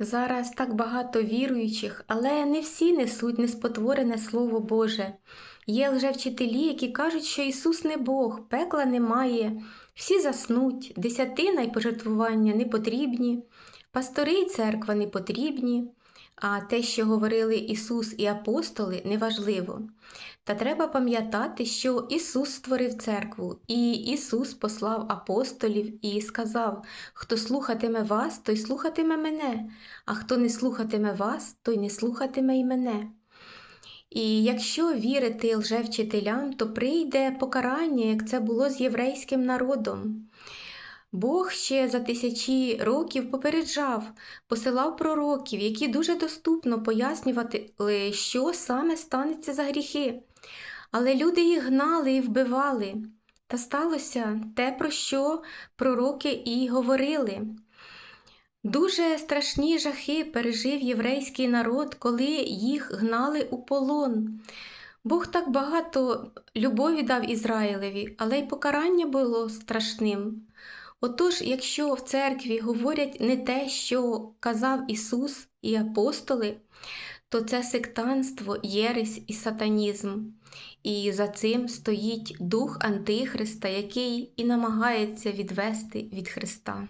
Зараз так багато віруючих, але не всі несуть неспотворене Слово Боже. Є лжевчителі, які кажуть, що Ісус не Бог, пекла немає, всі заснуть, десятина й пожертвування не потрібні, пастори й церква не потрібні, а те, що говорили Ісус і апостоли, неважливо. Та треба пам'ятати, що Ісус створив церкву, і Ісус послав апостолів і сказав: Хто слухатиме вас, той слухатиме мене, а хто не слухатиме вас, той не слухатиме й мене. І якщо вірити лжевчителям, то прийде покарання, як це було з єврейським народом. Бог ще за тисячі років попереджав, посилав пророків, які дуже доступно пояснювали, що саме станеться за гріхи. Але люди їх гнали і вбивали. Та сталося те, про що пророки і говорили. Дуже страшні жахи пережив єврейський народ, коли їх гнали у полон. Бог так багато любові дав Ізраїлеві, але й покарання було страшним. Отож, якщо в церкві говорять не те, що казав Ісус і апостоли, то це сектанство, єресь і сатанізм. І за цим стоїть дух Антихриста, який і намагається відвести від Христа.